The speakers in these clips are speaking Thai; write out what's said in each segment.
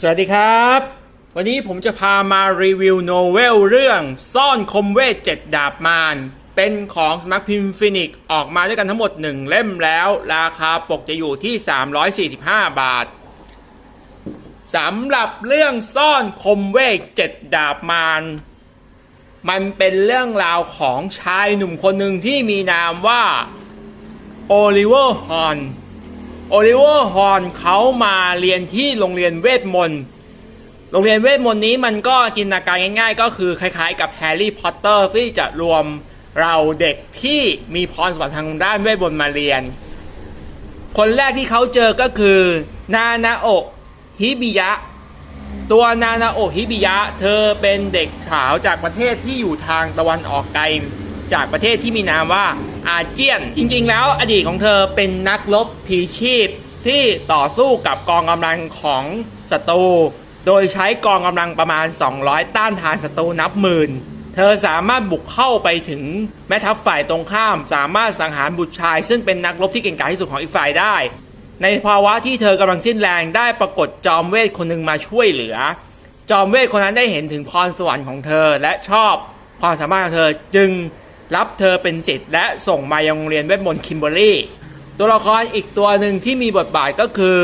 สวัสดีครับ วันนี้ผมจะพามารีวิวโนเวลเรื่องซ่อนคมเวทเจ็ดดาบมาร เป็นของสมัครพิมพ์ฟินิกออกมาด้วยกันทั้งหมด 1 เล่มแล้ว ราคาปกจะอยู่ที่ 345 บาทสำหรับเรื่องซ่อนคมเวทเจ็ดดาบมาร มันเป็นเรื่องราวของชายหนุ่มคนหนึ่งที่มีนามว่าโอลิเวอร์ฮอน โอลิเวอร์ฮอนเขามาเรียนที่โรงเรียนเวทมนต์ โรงเรียนเวทมนต์นี้มันก็จินตนาการง่าย ๆ ก็คือคล้ายๆ กับแฮร์รี่พอตเตอร์ที่จะรวมเราเด็กที่มีพรสวรรค์ทางด้านเวทมนต์มาเรียน คนแรกที่เขาเจอก็คือนานาโอฮิบิยะ ตัวนานาโอฮิบิยะ เธอเป็นเด็กสาวจากประเทศที่อยู่ทางตะวันออกไกล จากประเทศที่มีนามว่า อาเจียน จริงๆ แล้วอดีตของเธอเป็นนักรบผีชีพที่ต่อสู้กับกองกำลังของศัตรูโดยใช้กองกำลังประมาณ 200 ต้านทานศัตรูนับหมื่น เธอสามารถบุกเข้าไปถึงแม่ทัพฝ่ายตรงข้าม สามารถสังหารบุตรชาย ซึ่งเป็นนักรบที่เก่งกาจที่สุดของอีกฝ่ายได้ ในภาวะที่เธอกำลังสิ้นแรงได้ปรากฏจอมเวทคนหนึ่งมาช่วยเหลือ จอมเวทคนนั้นได้เห็นถึงพรสวรรค์ของเธอและชอบความสามารถของเธอจึง รับเธอเป็นศิษย์และส่งมายังโรงเรียนเวทมนต์คิมเบอรี่ ตัวละครอีกตัวหนึ่งที่มีบทบาทก็คือ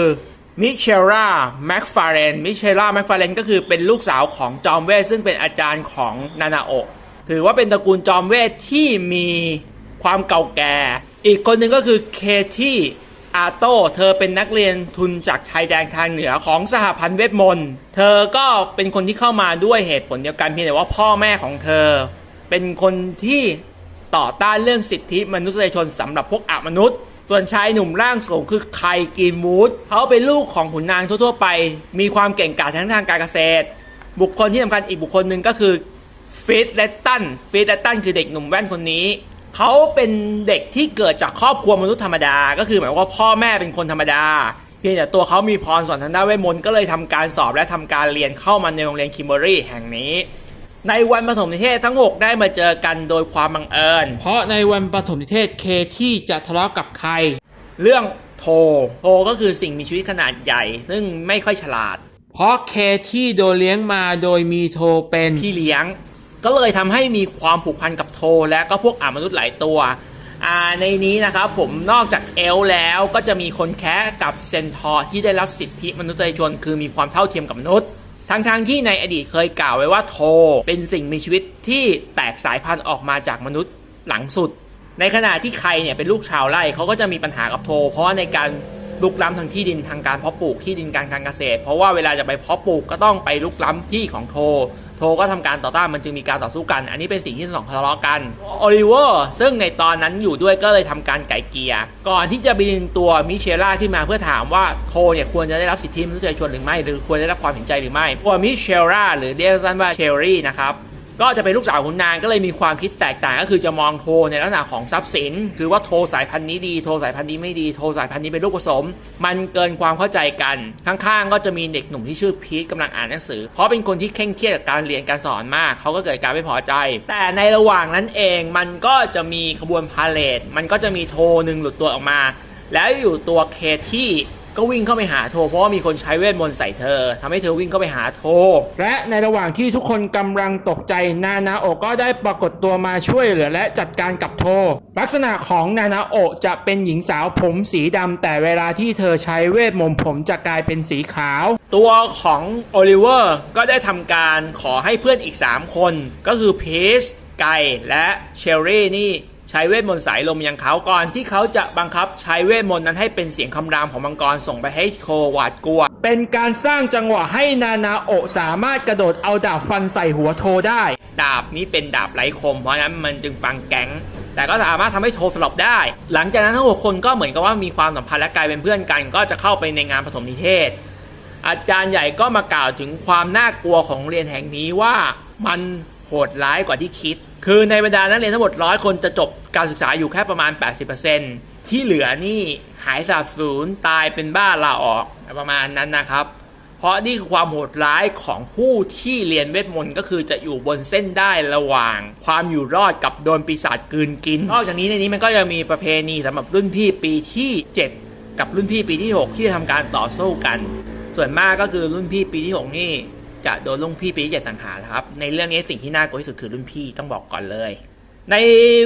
มิเชล่าแม็กฟาเรนมิเชล่าแม็กฟาเรนก็คือเป็นลูกสาวของจอมเวทซึ่งเป็นอาจารย์ของนานาโอะถือว่าเป็นตระกูลจอมเวทที่มีความเก่าแก่ อีกคนหนึ่งก็คือเคที่อาโต้เธอเป็นนักเรียนทุนจากชายแดนทางเหนือของสหพันธ์เวทมนต์ เธอก็เป็นคนที่เข้ามาด้วยเหตุผลเดียวกันเพียงแต่ว่าพ่อแม่ของเธอ เป็นคนที่ ต่อต้านเรื่องสิทธิมนุษยชนสำหรับพวกอมนุษย์ ส่วนชายหนุ่มร่างสูงคือไคกินมูดเขาเป็นลูกของขุนนางทั่วๆไป มีความเก่งกาจทั้งทางการเกษตร บุคคลที่สำคัญอีกบุคคลหนึ่งก็คือฟิตเลตตันฟิตเลตตันคือเด็กหนุ่มแว่นคนนี้เขาเป็นเด็กที่เกิดจากครอบครัวมนุษย์ธรรมดา ก็คือหมายว่าพ่อแม่เป็นคนธรรมดา เพียงแต่ตัวเขามีพรสวรรค์ทางด้านเวทมนต์ก็เลยทำการสอบและทำการเรียนเข้ามาในโรงเรียนคิมเบอรี่แห่งนี้ ในวันปฐมนิเทศทั้ง 6 ได้มาเจอกันโดยความบังเอิญ เพราะในวันปฐมนิเทศเคที่จะทะเลาะกับใคร เรื่องโทโทก็คือสิ่งมีชีวิตขนาดใหญ่ ซึ่งไม่ค่อยฉลาด เพราะเคที่โดนเลี้ยงมาโดยมีโทเป็นพี่เลี้ยง ก็เลยทำให้มีความผูกพันกับโทและก็พวกอามนุษย์หลายตัวอ่าในนี้นะครับผมนอกจากเอลฟ์แล้วก็จะมีคนแค้กับเซนทอร์ที่ได้รับสิทธิมนุษยชน คือมีความเท่าเทียมกับมนุษย์ ทั้งๆทที่ในอดีตเคยกล่าวไว้ว่าโทเป็นสิ่งมีชีวิตที่แตกสายพันธุ์ออกมาจากมนุษย์หลังสุด ในขณะที่ใครเนี่ยเป็นลูกชาวไร่เขาก็จะมีปัญหากับโท เพราะว่าในการลุกล้ำทางที่ดินทางการเพาะปลูกที่ดินการการเกษตร เพราะว่าเวลาจะไปเพาะปลูกก็ต้องไปลุกล้ำที่ของโท โทก็ทำการต่อต้านมันจึงมีการต่อสู้กัน อันนี้เป็นสิ่งที่ทั้งสองทะเลาะกันโอลิเวอร์ซึ่งในตอนนั้นอยู่ด้วยก็เลยทำการไก่เกียร์ก่อนที่จะบินตัวมิเชล่าขึ้นมาเพื่อถามว่าโทเนี่ยควรจะได้รับสิทธิมนุษยชนหรือไม่ หรือควรได้รับความเห็นใจหรือไม่ตัวมิเชล่าหรือเรียกสั้นว่าเชอรี่นะครับ ก็จะเป็นลูกสาวขุนนางก็เลยมีความคิดแตกต่างก็คือจะมองโทในลักษณะของทรัพย์สิน คือว่าโทสายพันธุ์นี้ดีโทสายพันธุ์นี้ไม่ดีโทสายพันธุ์นี้เป็นลูกผสม มันเกินความเข้าใจกัน ข้างๆ ก็จะมีเด็กหนุ่มที่ชื่อพีทกำลังอ่านหนังสือ เพราะเป็นคนที่เคร่งเครียดกับการเรียนการสอนมาก เขาก็เกิดการไม่พอใจ แต่ในระหว่างนั้นเองมันก็จะมีขบวนพาเลทมันก็จะมีโทหนึ่งหลุดตัวออกมา แล้วอยู่ตัวเคที่ ก็วิ่งเข้าไปหาโทเพราะว่ามีคนใช้เวทมนต์ใส่เธอทำให้เธอวิ่งเข้าไปหาโท และในระหว่างที่ทุกคนกำลังตกใจนานาโอะก็ได้ปรากฏตัวมาช่วยเหลือและจัดการกับโท ลักษณะของนานาโอะจะเป็นหญิงสาวผมสีดำแต่เวลาที่เธอใช้เวทมนต์ผมจะกลายเป็นสีขาว ตัวของโอลิเวอร์ก็ได้ทำการขอให้เพื่อนอีก 3 คน ก็คือพีชไกและเชลลี่นี่ ใช้เวทมนต์สายลมยังเขาก่อนที่เขาจะบังคับใช้เวทมนต์นั้นให้เป็นเสียงคำรามของมังกรส่งไปให้โทหวาดกลัว เป็นการสร้างจังหวะให้นานาโอสามารถกระโดดเอาดาบฟันใส่หัวโทได้ ดาบนี้เป็นดาบไร้คม เพราะนั้นมันจึงฟังแก๊งแต่ก็สามารถทำให้โทสลบได้ หลังจากนั้นทั้งหกคนก็เหมือนกับว่ามีความสัมพันธ์และกลายเป็นเพื่อนกัน ก็จะเข้าไปในงานปฐมนิเทศ อาจารย์ใหญ่ก็มากล่าวถึงความน่ากลัวของเรียนแห่งนี้ว่ามัน โหดร้ายกว่าที่คิด คือในบรรดานักเรียนทั้งหมดร้อยคนจะจบการศึกษาอยู่แค่ประมาณ 80%ที่เหลือนี่หายสาบสูญตายเป็นบ้าลาออกประมาณนั้นนะครับ เพราะนี่คือความโหดร้ายของผู้ที่เรียนเวทมนต์ก็คือจะอยู่บนเส้นได้ระหว่าง ความอยู่รอดกับโดนปีศาจกืนกิน นอกจากนี้ในนี้มันก็ยังมีประเพณีสำหรับรุ่นพี่ปีที่ 7 กับรุ่นพี่ปีที่ 6 ที่จะทำการต่อสู้กัน ส่วนมากก็คือรุ่นพี่ปีที่หกนี่ จะโดนรุ่นพี่ปีที่เจ็ดสังหารครับ ในเรื่องนี้สิ่งที่น่ากลัวที่สุดคือรุ่นพี่ต้องบอกก่อนเลย ใน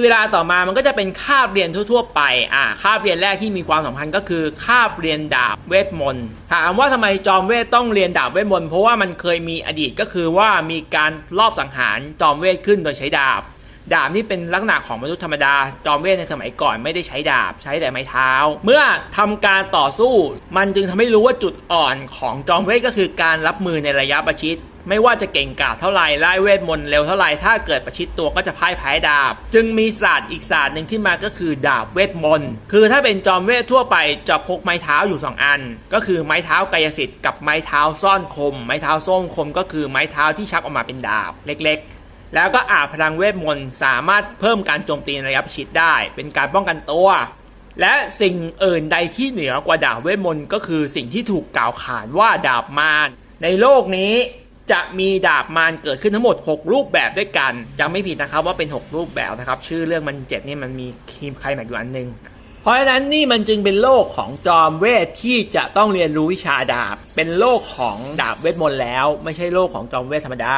เวลาต่อมามันก็จะเป็นคาบเรียนทั่ว ๆ ไปอ่าคาบเรียนแรกที่มีความสำคัญก็คือคาบเรียนดาบเวทมนต์ถามว่าทำไมจอมเวทต้องเรียนดาบเวทมนต์เพราะว่ามันเคยมีอดีตก็คือว่ามีการลอบสังหารจอมเวทขึ้นโดยใช้ดาบ ดาบนี่เป็นลักษณะของมนุษย์ธรรมดา จอมเวทในสมัยก่อนไม่ได้ใช้ดาบใช้แต่ไม้เท้า เมื่อทำการต่อสู้ มันจึงทำให้รู้ว่าจุดอ่อนของจอมเวทก็คือการรับมือในระยะประชิดไม่ว่าจะเก่งกาจเท่าไหร่ไล่เวทมนต์เร็วเท่าไหร่ถ้าเกิดประชิดตัวก็จะพ่ายแพ้ดาบ จึงมีศาสตร์อีกศาสตร์หนึ่งขึ้นมาก็คือดาบเวทมนต์คือถ้าเป็นจอมเวททั่วไปจะพกไม้เท้าอยู่สองอัน ก็คือไม้เท้ากายสิทธิ์กับไม้เท้าซ่อนคม ไม้เท้าส้มคม ก็คือไม้เท้าที่ชักออกมาเป็นดาบเล็ก แล้วก็อาพลังเวทมนต์สามารถเพิ่มการโจมตีในระยะประชิดได้ เป็นการป้องกันตัว และสิ่งอื่นใดที่เหนือกว่าดาบเวทมนต์ก็คือสิ่งที่ถูกกล่าวขานว่าดาบมารในโลกนี้จะมีดาบมารเกิดขึ้นทั้งหมด 6 รูปแบบด้วยกันจำไม่ผิดนะครับว่าเป็น 6 รูปแบบนะครับ ชื่อเรื่องมันเจ็ดนี่มันมีคีมใครแม็กอยู่อันหนึ่งเพราะฉะนั้นนี่มันจึงเป็นโลกของจอมเวทที่จะต้องเรียนรู้วิชาดาบ เป็นโลกของดาบเวทมนต์แล้ว ไม่ใช่โลกของจอมเวทธรรมดา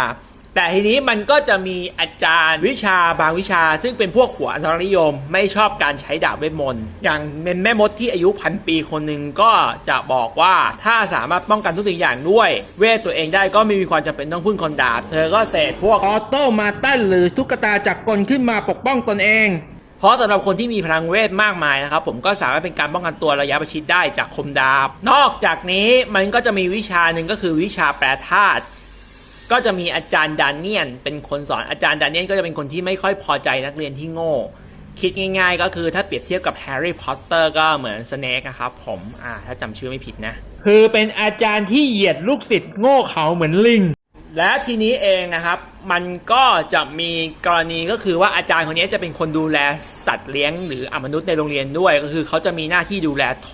แต่ทีนี้มันก็จะมีอาจารย์วิชาบางวิชา ซึ่งเป็นพวกหัวอนุรักษ์นิยม ไม่ชอบการใช้ดาบเวทมนต์อย่างเป็นแม่มดที่อายุพันปีคนหนึ่งก็จะบอกว่าถ้าสามารถป้องกันทุกสิ่งอย่างด้วย เวทตัวเองได้ก็ไม่มีความจำเป็นต้องพึ่งคนดาบ เธอก็เสกพวกออโต้มาตันหรือตุ๊กตาจักรกลขึ้นมาปกป้องตนเองเพราะสำหรับคนที่มีพลังเวทมากมายนะครับผมก็สามารถเป็นการป้องกันตัวระยะประชิดได้จากคมดาบ นอกจากนี้มันก็จะมีวิชาหนึ่งก็คือวิชาแปรธาตุ ก็จะมีอาจารย์ดานเนียนเป็นคนสอนอาจารย์ดานเนียนก็จะเป็นคนที่ไม่ค่อยพอใจนักเรียนที่โง่ คิดง่าย ๆ ก็คือถ้าเปรียบเทียบกับแฮร์รี่พอตเตอร์ก็เหมือนสเนกนะครับผมอ่าถ้าจำชื่อไม่ผิดนะ คือเป็นอาจารย์ที่เหยียดลูกศิษย์โง่เขาเหมือนลิง และทีนี้เองนะครับ มันก็จะมีกรณีก็คือว่าอาจารย์คนนี้จะเป็นคนดูแลสัตว์เลี้ยงหรืออมนุษย์ในโรงเรียนด้วย ก็คือเขาจะมีหน้าที่ดูแลโท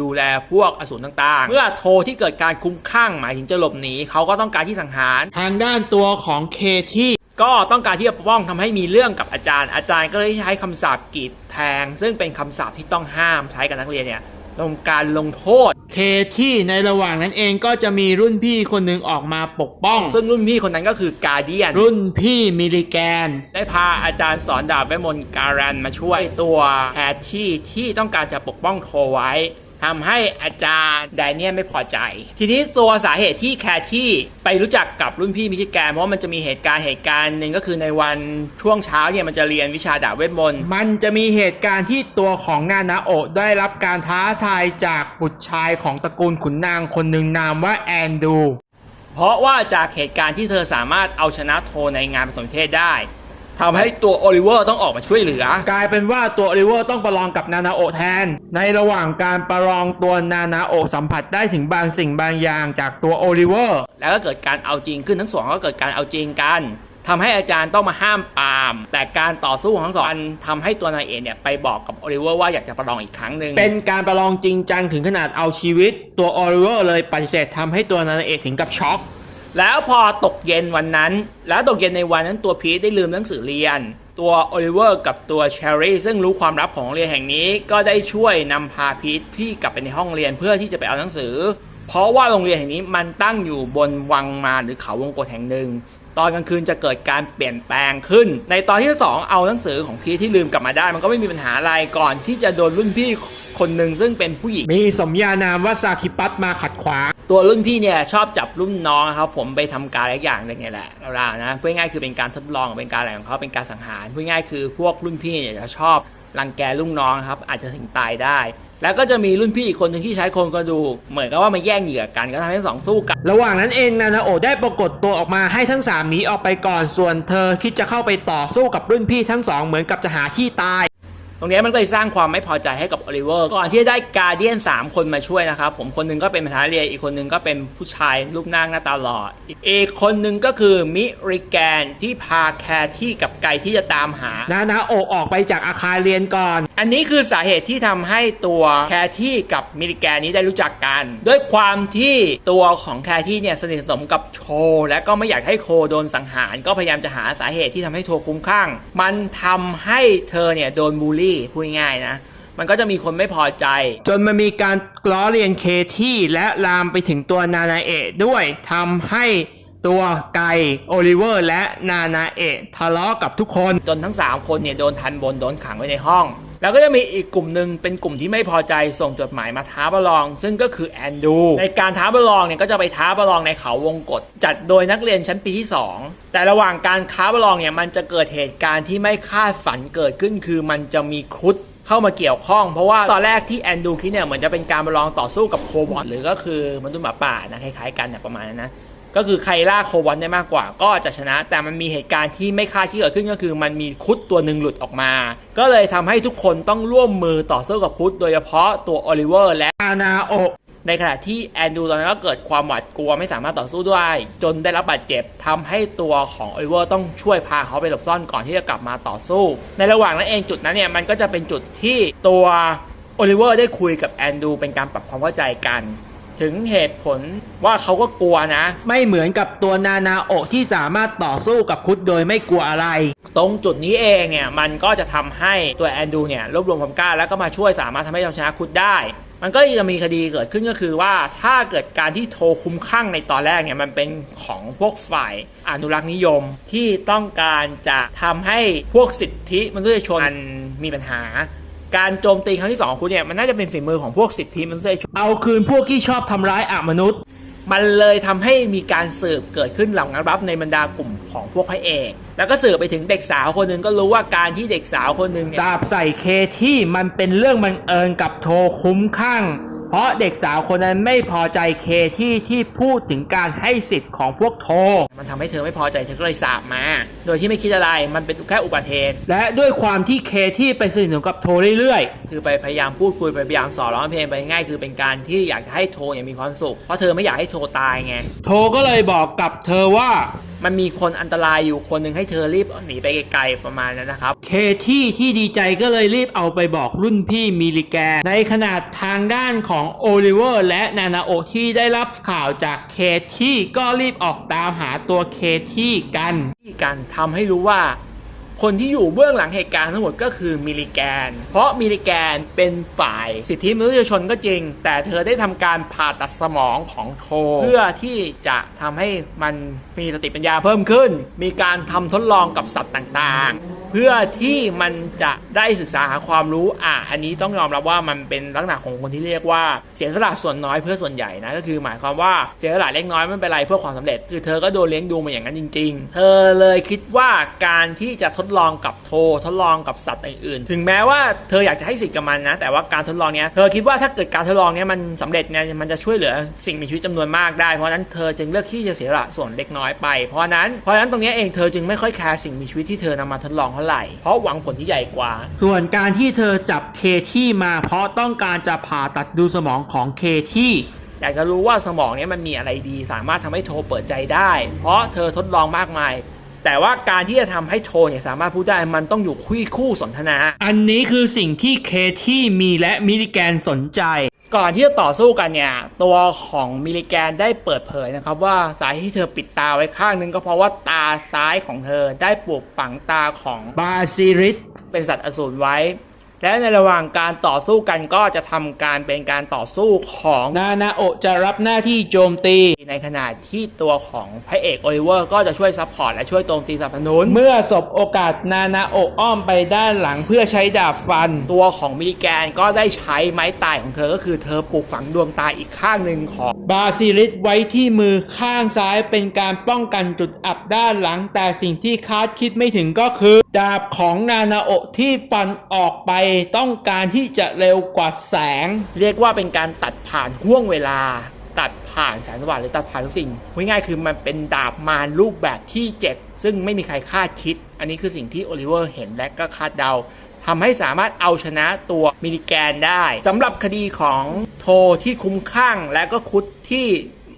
ดูแลพวกอสูรต่างๆ เมื่อโทที่เกิดการคุ้มข้างหมายถึงจะหลบหนีเขาก็ต้องการที่สังหาร ทางด้านตัวของเคที่ก็ต้องการที่จะปกป้องทำให้มีเรื่องกับอาจารย์ อาจารย์ก็เลยใช้คำสาปกรีดแทง ซึ่งเป็นคำสาปที่ต้องห้ามใช้กับนักเรียนเนี่ยลงการลงโทษ เคที่ในระหว่างนั้นเองก็จะมีรุ่นพี่คนหนึ่งออกมาปกป้อง ซึ่งรุ่นพี่คนนั้นก็คือกาเดียน รุ่นพี่มิริแกน ได้พาอาจารย์สอนดาบเวทมนต์การันมาช่วยตัวแคที่ที่ต้องการจะปกป้องโทไว้ ทำให้อาจารย์ไดเนียลไม่พอใจ ทีนี้ตัวสาเหตุที่แคที่ไปรู้จักกับรุ่นพี่มิชิแกนเพราะว่ามันจะมีเหตุการณ์เหตุการณ์หนึ่งก็คือในวันช่วงเช้าเนี่ยมันจะเรียนวิชาดาบเวทมนต์มันจะมีเหตุการณ์ที่ตัวของนานาโอะได้รับการท้าทายจากบุตรชายของตระกูลขุนนางคนหนึ่งนามว่าแอนดู เพราะว่าจากเหตุการณ์ที่เธอสามารถเอาชนะโทในงานผสมนิเทศได้ ทำให้ตัวโอลิเวอร์ต้องออกมาช่วยเหลือ กลายเป็นว่าตัวโอลิเวอร์ต้องประลองกับนานาโอะแทน ในระหว่างการประลองตัวนานาโอะสัมผัสได้ถึงบางสิ่งบางอย่างจากตัวโอลิเวอร์ แล้วก็เกิดการเอาจริงขึ้นทั้งสองก็เกิดการเอาจริงกันทำให้อาจารย์ต้องมาห้ามปราม แต่การต่อสู้ของทั้งสองอันทำให้ตัวนายเอกเนี่ยไปบอกกับโอลิเวอร์ว่าอยากจะประลองอีกครั้งหนึ่งเป็นการประลองจริงจังถึงขนาดเอาชีวิต ตัวโอลิเวอร์เลยปฏิเสธทำให้ตัวนายเอกถึงกับช็อก แล้วพอตกเย็นวันนั้น แล้วตกเย็นในวันนั้นตัวพีทได้ลืมหนังสือเรียน ตัวโอลิเวอร์กับตัวเชอรี่ซึ่งรู้ความลับของโรงเรียนแห่งนี้ ก็ได้ช่วยนำพาพีทพี่กลับไปในห้องเรียนเพื่อที่จะไปเอาหนังสือ เพราะว่าโรงเรียนแห่งนี้มันตั้งอยู่บนวังมารหรือเขาวงกตแห่งหนึ่ง ตอนกลางคืนจะเกิดการเปลี่ยนแปลงขึ้น ในตอนที่สองเอาหนังสือของพีทที่ลืมกลับมาได้ มันก็ไม่มีปัญหาอะไรก่อนที่จะโดนรุ่นพี่คนหนึ่งซึ่งเป็นผู้หญิงมีสมญานามว่าซาคิปัตมาขัดขวาง ตัวรุ่นพี่เนี่ยชอบจับรุ่นน้องครับผมไปทำการอะไรอย่างหนึงเนี่ยแหละเราๆนะพูดง่ายคือเป็นการทดลองเป็นการอะไรของเขาเป็นการสังหารพูดง่ายคือพวกรุ่นพี่เนี่ยจะชอบรังแกรุ่นน้องครับอาจจะถึงตายได้ แล้วก็จะมีรุ่นพี่อีกคนหนึ่งที่ใช้โครงกระดูกเหมือนกับว่ามาแย่งเหยื่อกันก็ทำให้ทั้งสองสู้กัน ระหว่างนั้นเองนานาโอได้ปรากฏตัวออกมาให้ทั้งสามหนีออกไปก่อนส่วนเธอคิดจะเข้าไปต่อสู้กับรุ่นพี่ทั้งสองเหมือนกับจะหาที่ตาย ตรงนี้มันก็เลยสร้างความไม่พอใจให้กับโอลิเวอร์ก่อนที่จะได้การเดียน3 คนมาช่วยนะครับ ผมคนหนึงก็เป็นมาทาเรียนอีกคนหนึงก็เป็นผู้ชายรูปร่างหน้าตาหล่ออีกคนหนึงก็คือมิริแกนที่พาแคที่กับไก่ที่จะตามหา นานาโอออกไปจากอาคารเรียนก่อน อันนี้คือสาเหตุที่ทำให้ตัวแคที่กับมิริแกนนี้ได้รู้จักกัน ด้วยความที่ตัวของแคที่เนี่ยสนิทสนมกับโช และก็ไม่อยากให้โคโดนสังหาร ก็พยายามจะหาสาเหตุที่ทำให้โทคุ้มข้าง มันทำให้เธอเนี่ยโดนบูลลี่พูดง่ายๆนะมันก็จะมีคนไม่พอใจ จนมันมีการล้อเลียนเคที่และลามไปถึงตัวนานาเอะด้วยทำให้ตัวไกโอลิเวอร์และนานาเอะทะเลาะกับทุกคน จนทั้ง 3 คนเนี่ยโดนทันบน โดนขังไว้ในห้อง แล้วก็จะมีอีกกลุ่มหนึ่งเป็นกลุ่มที่ไม่พอใจส่งจดหมายมาท้าประลอง ซึ่งก็คือแอนดู ในการท้าประลองเนี่ยก็จะไปท้าประลองในเขาวงกฏจัดโดยนักเรียนชั้นปีที่ 2 แต่ระหว่างการท้าประลองเนี่ยมันจะเกิดเหตุการณ์ที่ไม่คาดฝันเกิดขึ้น คือมันจะมีครุฑเข้ามาเกี่ยวข้องเพราะว่าตอนแรกที่แอนดูคิดเนี่ยเหมือนจะเป็นการประลองต่อสู้กับโควอนหรือก็คือมนุษย์หมาป่านะคล้ายๆกันเนี่ยประมาณนั้นนะ ก็คือใครล่าโควอนได้มากกว่า ก็จะชนะ แต่มันมีเหตุการณ์ที่ไม่คาดที่เกิดขึ้นก็คือ มันมีครุฑตัวหนึ่งหลุดออกมา ก็เลยทำให้ทุกคนต้องร่วมมือต่อสู้กับครุฑโดยเฉพาะตัวโอลิเวอร์และอานาโอะในขณะที่แอนดูตอนนั้นก็เกิดความหวาดกลัวไม่สามารถต่อสู้ด้วยจนได้รับบาดเจ็บทำให้ตัวของโอลิเวอร์ต้องช่วยพาเขาไปหลบซ่อนก่อนที่จะกลับมาต่อสู้ ในระหว่างนั้นเองจุดนั้นเนี่ยมันก็จะเป็นจุดที่ตัวโอลิเวอร์ได้คุยกับแอนดูเป็นการปรับความเข้าใจกัน ถึงเหตุผลว่าเขาก็กลัวนะ ไม่เหมือนกับตัวนานาโอะที่สามารถต่อสู้กับคุดโดยไม่กลัวอะไร ตรงจุดนี้เองเนี่ยมันก็จะทำให้ตัวแอนดูเนี่ยรวบรวมความกล้าแล้วก็มาช่วยสามารถทำให้เราชนะคุดได้ มันก็จะมีคดีเกิดขึ้นก็คือว่าถ้าเกิดการที่โทรคุ้มข้างในตอนแรกเนี่ยมันเป็นของพวกฝ่ายอนุรักษ์นิยมที่ต้องการจะทำให้พวกสิทธิมนุษยชนมันมีปัญหา การโจมตีครั้งที่สองของคุณเนี่ยมันน่าจะเป็นฝีมือของพวกสิทธิมนุษยชนเอาคืนพวกที่ชอบทำร้ายอมนุษย์ มันเลยทำให้มีการสืบเกิดขึ้นเหล่านั้นรับในบรรดากลุ่มของพวกพระเอก แล้วก็สืบไปถึงเด็กสาวคนหนึ่งก็รู้ว่าการที่เด็กสาวคนหนึ่งสาบใส่เคที่มันเป็นเรื่องบังเอิญกับโทคุ้มข้าง เพราะเด็กสาวคนนั้นไม่พอใจเคที่ที่พูดถึงการให้สิทธิ์ของพวกโท มันทำให้เธอไม่พอใจเธอก็เลยสาบมา โดยที่ไม่คิดอะไรมันเป็นแค่อุบัติเหตุและด้วยความที่เคที่ไปสนิทกับโทเรื่อยๆคือไปพยายามพูดคุยไปพยายามสอนร้องเพลงไปง่ายคือเป็นการที่อยากจะให้โทอย่างมีความสุขเพราะเธอไม่อยากให้โทตายไงโทก็เลยบอกกับเธอว่า มันมีคนอันตรายอยู่คนหนึ่งให้เธอรีบหนีไปไกลๆประมาณนั้นนะครับ เคที่ที่ดีใจก็เลยรีบเอาไปบอกรุ่นพี่มิลิแกนในขนาดทางด้านของโอลิเวอร์และนานาโอะที่ได้รับข่าวจากเคที่ก็รีบออกตามหาตัวเคที่กัน ที่กันทำให้รู้ว่า คนที่อยู่เบื้องหลังเหตุการณ์ทั้งหมดก็คือมิลิแกน เพราะมิลิแกนเป็นฝ่ายสิทธิมนุษยชนก็จริง แต่เธอได้ทำการผ่าตัดสมองของโท เพื่อที่จะทำให้มันมีสติปัญญาเพิ่มขึ้น มีการทำทดลองกับสัตว์ต่างๆ เพื่อที่มันจะได้ศึกษาหาความรู้อะอันนี้ต้องยอมรับว่ามันเป็นลักษณะของคนที่เรียกว่าเสียสละส่วนน้อยเพื่อส่วนใหญ่นะก็คือหมายความว่าเสียสละเล็กน้อยไม่เป็นไรเพื่อความสำเร็จ คือเธอก็โดนเลี้ยงดูมาอย่างนั้นจริง ๆ เธอเลยคิดว่าการที่จะทดลองกับโททดลองกับสัตว์อื่นๆ ถึงแม้ว่าเธออยากจะให้สิทธิ์กับมันนะ แต่ว่าการทดลองเนี้ยเธอคิดว่าถ้าเกิดการทดลองเนี้ยมันสำเร็จเนี่ยมันจะช่วยเหลือสิ่งมีชีวิตจำนวนมากได้ เพราะนั้นเธอจึงเลือกที่จะเสียสละส่วนเล็กน้อยไป เพราะนั้นเพราะนั้นตรงเนี้ยเองเธอจึงไม่ค่อยแคร์สิ่งมีชีวิตที่เธอนำมาทดลองท่าไหร่ เพราะหวังผลที่ใหญ่กว่า ส่วนการที่เธอจับเคที่มาเพราะต้องการจะผ่าตัดดูสมองของเคที่อยากจะรู้ว่าสมองเนี้ยมันมีอะไรดี สามารถทำให้โทรเปิดใจได้ เพราะเธอทดลองมากมาย แต่ว่าการที่จะทำให้โทรเนี่ยสามารถพูดได้มันต้องอยู่คู่คู่สนทนา อันนี้คือสิ่งที่เคที่มีและมิลิแกนสนใจ ก่อนที่จะต่อสู้กันเนี่ย ตัวของมิลิแกนได้เปิดเผยนะครับ ว่าสาเหตุที่เธอปิดตาไว้ข้างนึงก็เพราะว่าตาซ้ายของเธอได้ปลูกฝังตาของบาซิริสเป็นสัตว์อสูรไว้ และในระหว่างการต่อสู้กันก็จะทำการเป็นการต่อสู้ของนานาโอะจะรับหน้าที่โจมตี ในขณะที่ตัวของพระเอกโอลิเวอร์ก็จะช่วยซัพพอร์ตและช่วยโจมตีสนับสนุน เมื่อสบโอกาสนานาโอะอ้อมไปด้านหลังเพื่อใช้ดาบฟัน ตัวของมิลิแกนก็ได้ใช้ไม้ตายของเธอก็คือเธอปลูกฝังดวงตาอีกข้างหนึ่งของบาซิลิสไว้ที่มือข้างซ้ายเป็นการป้องกันจุดอับด้านหลัง แต่สิ่งที่คาดคิดไม่ถึงก็คือดาบของนานาโอะที่ฟันออกไปต้องการที่จะเร็วกว่าแสง เรียกว่าเป็นการตัดผ่านห่วงเวลา ตัดผ่านแสงสว่างหรือตัดผ่านทุกสิ่งง่ายๆคือมันเป็นดาบมารรูปแบบที่ 7 ซึ่งไม่มีใครคาดคิด อันนี้คือสิ่งที่โอลิเวอร์เห็นและก็คาดเดาทำให้สามารถเอาชนะตัวมิลิแกนได้สำหรับคดีของโทที่คุ้มข้างและก็คุดที่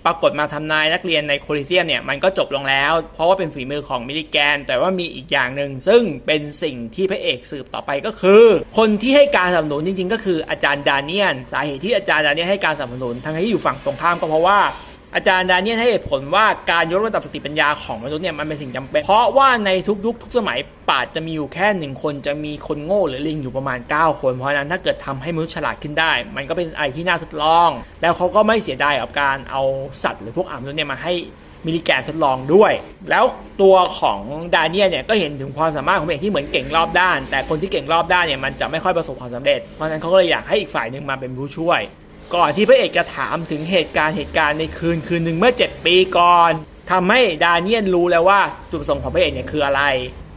ปรากฏมาทำนายนักเรียนในโคลิเซียมเนี่ยมันก็จบลงแล้ว เพราะว่าเป็นฝีมือของมิลิแกน แต่ว่ามีอีกอย่างหนึ่งซึ่งเป็นสิ่งที่พระเอกสืบต่อไปก็คือ คนที่ให้การสนับสนุนจริง ๆ ก็คืออาจารย์ดาเนียน สาเหตุที่อาจารย์ดาเนียนให้การสนับสนุนทั้งที่อยู่ฝั่งตรงข้ามก็เพราะว่า อาจารย์ดาเนียลให้เหตุผลว่าการยกระดับสติปัญญาของมนุษย์เนี่ยมันเป็นสิ่งจำเป็น เพราะว่าในทุกยุคทุกสมัยป่าจะมีอยู่แค่หนึ่งคนจะมีคนโง่หรือลิงอยู่ประมาณ 9 คน เพราะนั้นถ้าเกิดทำให้มนุษย์ฉลาดขึ้นได้ มันก็เป็นอะไรที่น่าทดลอง แล้วเขาก็ไม่เสียดายกับการเอาสัตว์หรือพวกอ่ามนุษย์เนี่ยมาให้มิลลิแกนทดลองด้วย แล้วตัวของดาเนียเนี่ยก็เห็นถึงความสามารถของเอกที่เหมือนเก่งรอบด้าน แต่คนที่เก่งรอบด้านเนี่ยมันจะไม่ค่อยประสบความสำเร็จ เพราะฉะนั้นเขาก็เลยอยากให้อีกฝ่ายหนึ่งมาเป็นผู้ช่วย ก่อนที่พระเอกจะถามถึงเหตุการณ์เหตุการณ์ในคืนคืนหนึ่งเมื่อ 7 ปีก่อนทำให้ดาเนียลรู้แล้วว่าจุดประสงค์ของพระเอกเนี่ยคืออะไร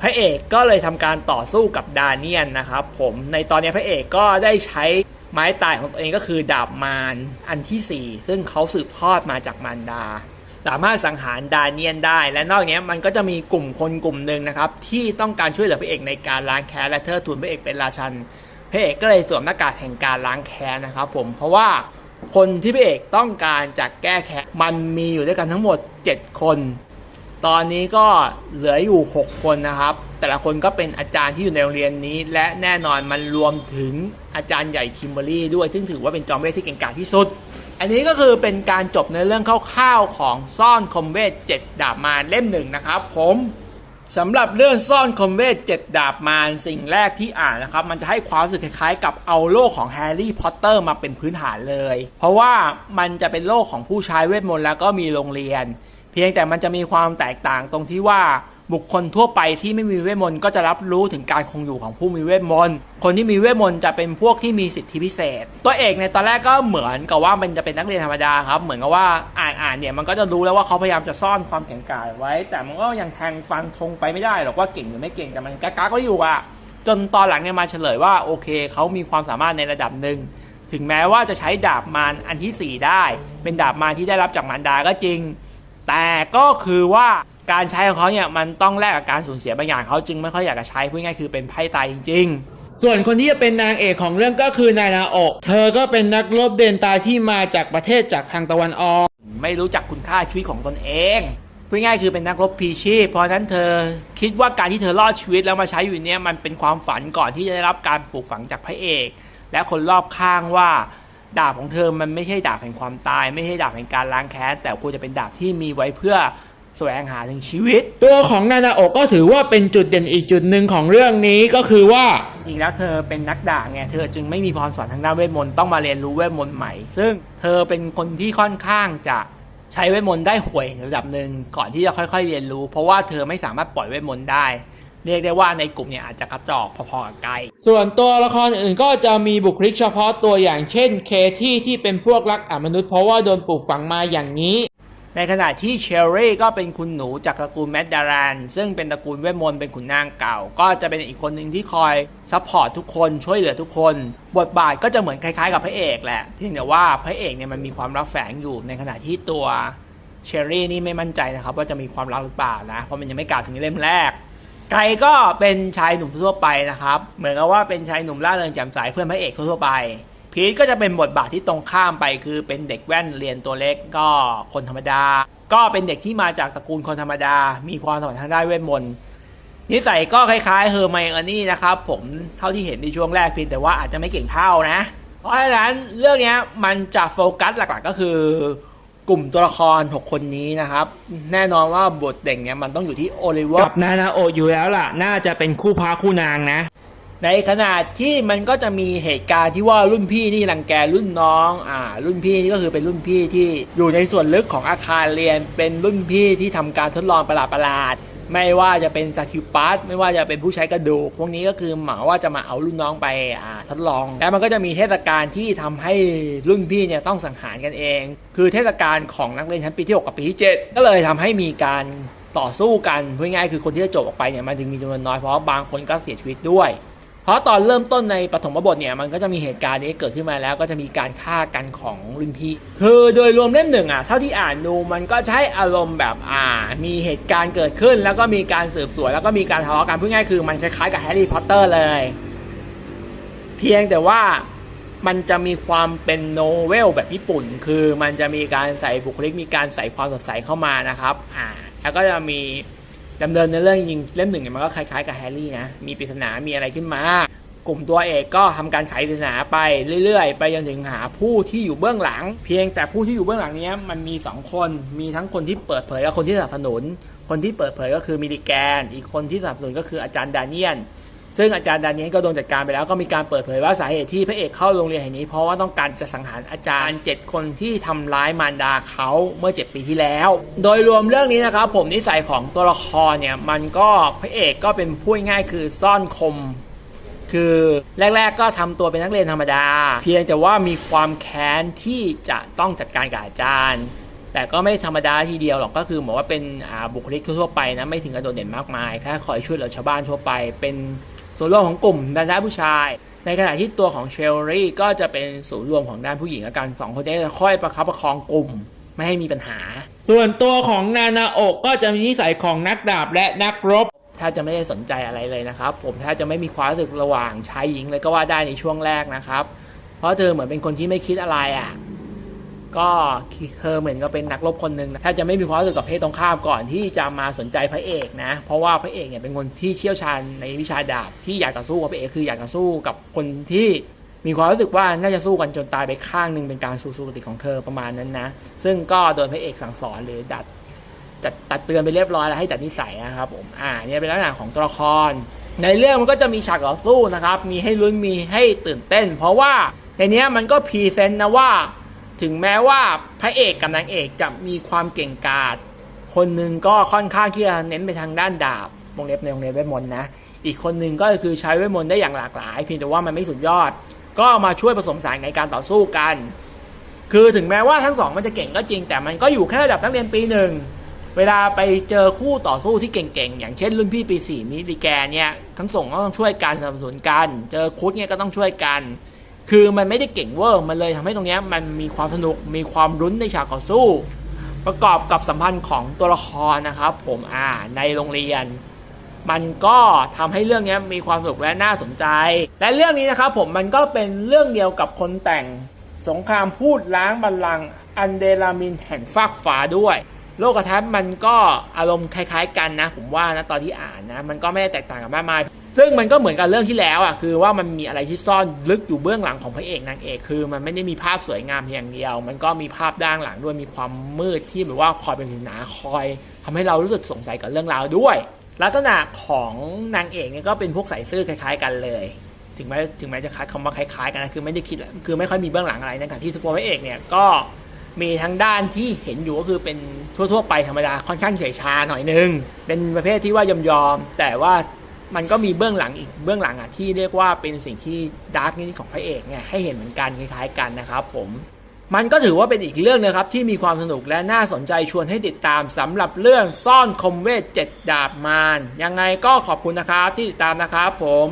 พระเอกก็เลยทำการต่อสู้กับดาเนียลนะครับผมในตอนนี้พระเอกก็ได้ใช้ไม้ตายของตัวเองก็คือดาบมารอันทีสี่4 ซึ่งเขาสืบทอดมาจากมารดา สามารถสังหารดาเนียนได้ และนอกจากนี้มันก็จะมีกลุ่มคนกลุ่มหนึ่งนะครับที่ต้องการช่วยเหลือพระเอกในการล้างแค้นและเทิดทูนพระเอกเป็นราชัน พระเอกก็เลยสวมหน้ากากแห่งการล้างแค้นนะครับผมเพราะว่าคนที่พระเอกต้องการจะแก้แค้นมันมีอยู่ด้วยกันทั้งหมด 7 คน ตอนนี้ก็เหลืออยู่ 6 คนนะครับ แต่ละคนก็เป็นอาจารย์ที่อยู่ในโรงเรียนนี้ และแน่นอนมันรวมถึงอาจารย์ใหญ่คิมเบอรี่ ด้วยซึ่งถือว่าเป็นจอมเวทที่เก่งกาจที่สุด อันนี้ก็คือเป็นการจบในเรื่องคร่าวๆของซ่อนคอมเวท7ดาบมารเล่มหนึ่งนะครับ ผม สำหรับเรื่องซ่อนคอมเวทเจ็ดดาบมารสิ่งแรกที่อ่านนะครับ มันจะให้ความรู้สึกคล้ายๆ กับเอาโลกของแฮร์รี่พอตเตอร์มาเป็นพื้นฐานเลย เพราะว่ามันจะเป็นโลกของผู้ชายเวทมนต์แล้วก็มีโรงเรียน เพียงแต่มันจะมีความแตกต่างตรงที่ว่า บุคคลทั่วไปที่ไม่มีเวทมนต์ก็จะรับรู้ถึงการคงอยู่ของผู้มีเวทมนต์คนที่มีเวทมนต์จะเป็นพวกที่มีสิทธิพิเศษ ตัวเอกในตอนแรกก็เหมือนกับว่ามันจะเป็นนักเรียนธรรมดาครับ เหมือนกับว่าอ่านอ่านเนี่ยมันก็จะรู้แล้วว่าเขาพยายามจะซ่อนความแข็งกร้าวไว้ แต่มันก็ยังแทงฟันธงไปไม่ได้หรอกว่าเก่งหรือไม่เก่งแต่มันกักๆก็อยู่อะจนตอนหลังเนี่ยมาเฉลยว่าโอเคเขามีความสามารถในระดับหนึ่งถึงแม้ว่าจะใช้ดาบมารอันที่ 4 ได้ เป็นดาบมารที่ได้รับจากมารดาก็จริง แต่ก็คือว่า การใช้ของเขาเนี่ยมันต้องแลกกับการสูญเสียบางอย่างเขาจึงไม่ค่อยอยากจะใช้พูดง่ายๆคือเป็นไพ่ตายจริง ๆส่วนคนที่จะเป็นนางเอกของเรื่องก็คือนายนาโอะเธอก็เป็นนักรบเดนตายที่มาจากประเทศจากทางตะวันออก ไม่รู้จักคุณค่าชีวิตของตนเองพูดง่ายๆคือเป็นนักรบพีชีพ เพราะฉะนั้นเธอคิดว่าการที่เธอรอดชีวิตแล้วมาใช้อยู่เนี่ยมันเป็นความฝันก่อนที่จะได้รับการปลูกฝังจากพระเอก และคนรอบข้างว่า ดาบของเธอมันไม่ใช่ดาบแห่งความตาย ไม่ใช่ดาบแห่งการล้างแค้นแต่ควรจะเป็นดาบที่มีไว้เพื่อ แสวงหาถึงชีวิต ตัวของนานาโอะก็ถือว่าเป็นจุดเด่นอีกจุดหนึ่งของเรื่องนี้ก็คือว่าจริงแล้วเธอเป็นนักดาบไงเธอจึงไม่มีพรสวรรค์ทางด้านเวทมนต์ต้องมาเรียนรู้เวทมนต์ใหม่ ซึ่งเธอเป็นคนที่ค่อนข้างจะใช้เวทมนต์ได้ห่วยระดับหนึ่งก่อนที่จะค่อยๆ เรียนรู้ เพราะว่าเธอไม่สามารถปล่อยเวทมนต์ได้ เรียกได้ว่าในกลุ่มเนี่ยอาจจะกระจอกพอๆกับไกลส่วนตัวละครอื่นก็จะมีบุคลิกเฉพาะตัวอย่างเช่นเคที่ที่เป็นพวกรักอมนุษย์เพราะว่าโดนปลูกฝังมาอย่างนี้ ในขณะที่เชอรี่ก็เป็นคุณหนูจากตระกูลแมดดารานซึ่งเป็นตระกูลเวทมนต์เป็นขุนนางเก่า ก็จะเป็นอีกคนหนึ่งที่คอยซัพพอร์ตทุกคนช่วยเหลือทุกคน บทบาทก็จะเหมือนคล้ายๆกับพระเอกแหละที่แต่ว่าพระเอกเนี่ยมันมีความรักแฝงอยู่ในขณะที่ตัวเชอรี่นี่ไม่มั่นใจนะครับว่าจะมีความรักหรือเปล่านะเพราะมันยังไม่กล่าวถึงเล่มแรกไกก็เป็นชายหนุ่มทั่วไปนะครับ เหมือนกับว่าเป็นชายหนุ่มล่าเริงแจ่มใสเพื่อนพระเอกทั่วไป พีทก็จะเป็นบทบาทที่ตรงข้ามไปคือเป็นเด็กแว่นเรียนตัวเล็กก็คนธรรมดา ก็เป็นเด็กที่มาจากตระกูลคนธรรมดา มีความสามารถทางด้านเวทมนต์นิสัยก็คล้ายๆเฮอร์ไมโอนี่นะครับผมเท่าที่เห็นในช่วงแรกเพียงแต่ว่าอาจจะไม่เก่งเท่านะ เพราะฉะนั้นเรื่องเนี้ยมันจะโฟกัสหลักๆก็คือกลุ่มตัวละคร 6 คนนี้นะครับ แน่นอนว่าบทเด่งเนี่ยมันต้องอยู่ที่โอลิเวอร์กับนานาโออยู่แล้วล่ะ น่าจะเป็นคู่พาคู่นางนะ ในขณะที่มันก็จะมีเหตุการณ์ที่ว่ารุ่นพี่นี่รังแกรุ่นน้อง อ่า รุ่นพี่นี่ก็คือเป็นรุ่นพี่ที่อยู่ในส่วนลึกของอาคารเรียน เป็นรุ่นพี่ที่ทำการทดลองประหลาดๆไม่ว่าจะเป็นซาคิวปัสไม่ว่าจะเป็นผู้ใช้กระดูก พวกนี้ก็คือหมาว่าจะมาเอารุ่นน้องไปอ่าทดลอง แล้วมันก็จะมีเทศกาลที่ทำให้รุ่นพี่เนี่ยต้องสังหารกันเอง คือเทศกาลของนักเรียนชั้นปีที่ 6 กับปีที่ 7 ก็เลยทำให้มีการต่อสู้กันพูดง่ายๆคือคนที่จะจบออกไปเนี่ยมันจึงมีจำนวนน้อยเพราะว่าบางคนก็เสียชีวิตด้วย เพราะตอนเริ่มต้นในปฐมบทเนี่ยมันก็จะมีเหตุการณ์นี้เกิดขึ้นมาแล้ว ก็จะมีการฆ่ากันของรุ่นพี่ คือโดยรวมเล่มหนึ่งอะเท่าที่อ่านดูมันก็ใช้อารมณ์แบบอ่า มีเหตุการณ์เกิดขึ้น แล้วก็มีการสืบสวนแล้วก็มีการทะเลาะกันพูดง่ายคือมันคล้ายๆกับแฮร์รี่พอตเตอร์เลย เพียงแต่ว่ามันจะมีความเป็นโนเวลแบบญี่ปุ่น คือมันจะมีการใส่บุคลิกมีการใส่ความสดใสเข้ามานะครับ อ่า แล้วก็จะมี ดำเนินในเรื่องจริงเล่มหนึ่งเนี่ยมันก็คล้ายๆกับแฮร์รี่นะ มีปริศนา มีอะไรขึ้นมา กลุ่มตัวเอกก็ทำการไขปริศนาไปเรื่อยๆ ไปจนถึงหาผู้ที่อยู่เบื้องหลัง เพียงแต่ผู้ที่อยู่เบื้องหลังเนี้ยมันมีสองคน มีทั้งคนที่เปิดเผยกับคนที่สนับสนุน คนที่เปิดเผยก็คือมิลิแกน อีกคนที่สนับสนุนก็คืออาจารย์ดาเนียน ซึ่งอาจารย์ดาเนียนก็โดนจัดการไปแล้วก็มีการเปิดเผยว่าสาเหตุที่พระเอกเข้าโรงเรียนแห่งนี้ เพราะว่าต้องการจะสังหารอาจารย์เจ็ดคนที่ทำร้ายมารดาเขาเมื่อเจ็ดปีที่แล้ว โดยรวมเรื่องนี้นะครับผมนิสัยของตัวละครเนี่ยมันก็พระเอกก็เป็นพูดง่ายๆคือซ่อนคมคือแรก ๆ ก็ทำตัวเป็นนักเรียนธรรมดา เพียงแต่ว่ามีความแค้นที่จะต้องจัดการกับอาจารย์ แต่ก็ไม่ธรรมดาทีเดียวหรอกก็คือเหมือนว่าเป็นอ่าบุคลิกทั่วๆไปนะ ไม่ถึงกับโดดเด่นมากมายแค่คอยช่วยเหลือชาวบ้านทั่วไปเป็น ส่วนรวมของกลุ่มด้านผู้ชาย ในขณะที่ตัวของเชลลี่ก็จะเป็นศูนย์รวมของด้านผู้หญิงและกันสองคนนี้จะค่อยประคับประคองกลุ่มไม่ให้มีปัญหา ส่วนตัวของนานาโอกก็จะมีนิสัยของนักดาบและนักรบแทบจะไม่ได้สนใจอะไรเลยนะครับ ผมแทบจะไม่มีความรู้สึกระหว่างชายหญิงเลยก็ว่าได้ในช่วงแรกนะครับ เพราะเธอเหมือนเป็นคนที่ไม่คิดอะไรอะ ก็เธอเหมือนก็เป็นนักรบคนหนึ่งนะแทบจะไม่มีความรู้สึกกับเพศตรงข้ามก่อนที่จะมาสนใจพระเอกนะ เพราะว่าพระเอกเนี่ยเป็นคนที่เชี่ยวชาญในวิชาดาบที่อยากต่อสู้กับพระเอกคืออยากต่อสู้กับคนที่มีความรู้สึกว่าน่าจะสู้กันจนตายไปข้างหนึ่งเป็นการสู้สู้ติของเธอประมาณนั้นนะ ซึ่งก็โดนพระเอกสั่งสอนหรือดัดจัดตัดเตือนไปเรียบร้อยแล้วให้จัดนิสัยนะครับผมอ่าเนี่ยเป็นลักษณะของตัวละคร ในเรื่องมันก็จะมีฉากต่อสู้นะครับ มีให้ลุ้นมีให้ตื่นเต้น เพราะว่าในนี้มันก็พรีเซนต์นะว่า ถึงแม้ว่าพระเอกกับนางเอกจะมีความเก่งกาจคนหนึ่งก็ค่อนข้างที่จะเน้นไปทางด้านดาบวงเล็บในวงเล็บเวทมนต์นะ อีกคนหนึ่งก็คือใช้เวทมนต์ได้อย่างหลากหลายเพียงแต่ว่ามันไม่สุดยอด ก็มาช่วยผสมสานในการต่อสู้กัน คือถึงแม้ว่าทั้งสองมันจะเก่งก็จริง แต่มันก็อยู่แค่ระดับนักเรียนปีหนึ่งเวลาไปเจอคู่ต่อสู้ที่เก่งๆ อย่างเช่นรุ่นพี่ปีสี่มิลิแกนเนี่ยทั้งสองก็ต้องช่วยกันสนับสนุนกัน เจอคุดเนี่ยก็ต้องช่วยกัน คือมันไม่ได้เก่งเวอร์มันเลยทำให้ตรงนี้มันมีความสนุกมีความรุ้นในฉากต่อสู้ ประกอบกับสัมพันธ์ของตัวละครนะครับ ผมอ่าในโรงเรียน มันก็ทำให้เรื่องนี้มีความสนุกและน่าสนใจ และเรื่องนี้นะครับผมมันก็เป็นเรื่องเดียวกับคนแต่งสงครามพูดล้างบัลลังก์อันเดลามินแห่งฟากฟ้าด้วย โลกทัศน์มันก็อารมณ์คล้าย ๆ กันนะ ผมว่านะตอนที่อ่านนะ มันก็ไม่ได้แตกต่างกันมากมาย ซึ่งมันก็เหมือนกับเรื่องที่แล้วอะคือว่ามันมีอะไรที่ซ่อนลึกอยู่เบื้องหลังของพระเอกนางเอกคือ มันไม่ได้มีภาพสวยงามเพียงเดียว มันก็มีภาพด้านหลังด้วยมีความมืดที่แบบว่าคอยเป็นปรินาคอยทำให้เรารู้สึกสงสัยกับเรื่องราวด้วย ลักษณะของนางเอกเนี่ยก็เป็นพวกใส่ซื่อคล้าย ๆ กันเลย ถึงแม้ถึงแม้จะคัดคำว่าคล้ายๆกันนะคือไม่ได้คิดคือไม่ค่อยมีเบื้องหลังอะไรนะครับที่สปอร์พระเอกเนี่ยก็มีทั้งด้านที่เห็นอยู่ก็คือเป็นทั่ว ๆ ไปธรรมดาค่อนข้างเฉยชาหน่อยนึงเป็นประเภทที่ว่ายอมๆแต่ว่า มันก็มีเบื้องหลังอีกเบื้องหลังอะที่เรียกว่าเป็นสิ่งที่ดาร์กนิดของพระเอกเนี่ยให้เห็นเหมือนกันคล้ายๆกันนะครับ ผมมันก็ถือว่าเป็นอีกเรื่องนะครับที่มีความสนุกและน่าสนใจชวนให้ติดตามสำหรับเรื่องซ่อนคมเวทเจ็ดดาบมารยังไงก็ขอบคุณนะครับที่ติดตามนะครับผม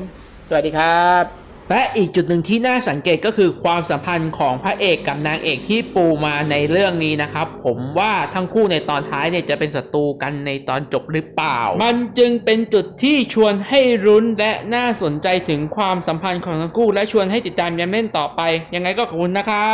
สวัสดีครับ และอีกจุดหนึ่งที่น่าสังเกตก็คือความสัมพันธ์ของพระเอกกับนางเอกที่ปูมาในเรื่องนี้นะครับ ผมว่าทั้งคู่ในตอนท้ายเนี่ยจะเป็นศัตรูกันในตอนจบหรือเปล่า มันจึงเป็นจุดที่ชวนให้รุ้นและน่าสนใจถึงความสัมพันธ์ของทั้งคู่และชวนให้ติดตามยันเม่นต่อไป ยังไงก็ขอบคุณนะครับ